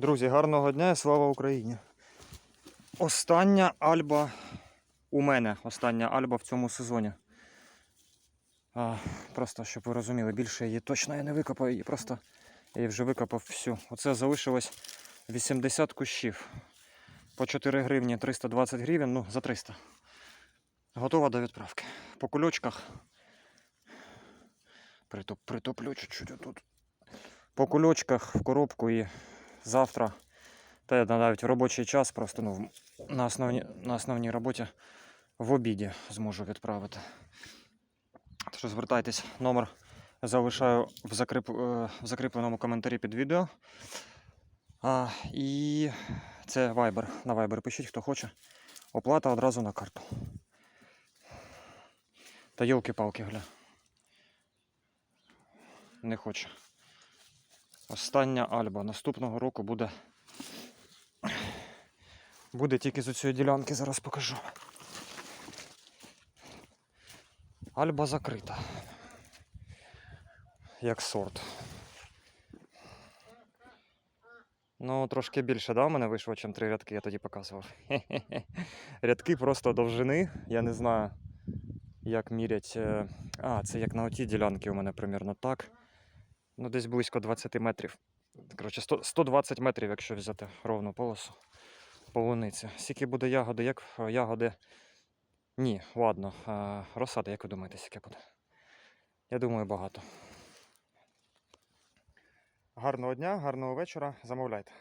Друзі, гарного дня і слава Україні. Остання альба у мене. Остання альба в цьому сезоні. А, просто щоб ви розуміли, більше її точно я не викопаю, її просто я її вже викопав всю. Оце залишилось 80 кущів. По 4 гривні 320 гривень, ну за 300. Готова до відправки. По кульочках. Притоп, притоплю чуть-чуть отут. По кульочках в коробку і завтра, та я навіть в робочий час, просто ну, на, основні, на основній роботі в обіді зможу відправити. Що звертайтесь, номер залишаю в, закріп, е, в закріпленому коментарі під відео. А, і це Viber. На Viber пишіть, хто хоче. Оплата одразу на карту. Та йолки-палки, гля. Не хоче. Остання альба. Наступного року буде. Буде тільки з цієї ділянки, зараз покажу. Альба закрита. Як сорт. Ну, трошки більше, да, у мене вийшло, ніж три рядки, я тоді показував. Хе-хе-хе. Рядки просто довжини. Я не знаю, як мірять. е, А, це як на отій ділянці у мене примірно так. Ну, десь близько 20 метрів. Коротше, 100, 120 метрів, якщо взяти ровну полосу полуниці. Скільки буде ягоди, як е, ягоди. Ні, ладно. А, розсади, як ви думаєте, скільки буде? Я думаю, багато. Гарного дня, гарного вечора. Замовляйте.